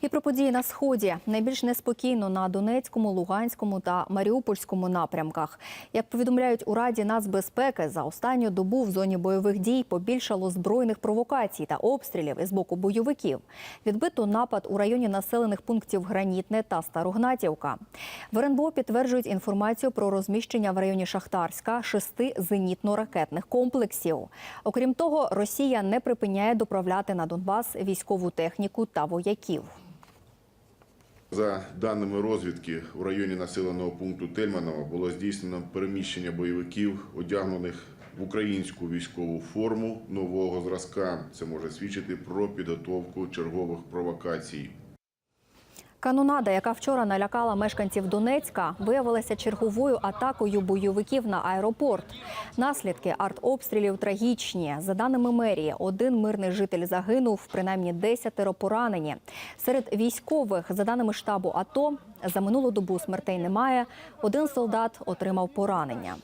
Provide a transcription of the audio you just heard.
І про події на сході найбільш неспокійно на Донецькому, Луганському та Маріупольському напрямках. Як повідомляють у Раді нацбезпеки, за останню добу в зоні бойових дій побільшало збройних провокацій та обстрілів із боку бойовиків. Відбито напад у районі населених пунктів Гранітне та Старогнатівка. В РНБО підтверджують інформацію про розміщення в районі Шахтарська шести зенітно-ракетних комплексів. Окрім того, Росія не припиняє доправляти на Донбас військову техніку та вояків. За даними розвідки, в районі населеного пункту Тельманово було здійснено переміщення бойовиків, одягнених в українську військову форму нового зразка. Це може свідчити про підготовку чергових провокацій. Канонада, яка вчора налякала мешканців Донецька, виявилася черговою атакою бойовиків на аеропорт. Наслідки артобстрілів трагічні. За даними мерії, один мирний житель загинув, принаймні десятеро поранені. Серед військових, за даними штабу АТО, за минулу добу смертей немає. Один солдат отримав поранення.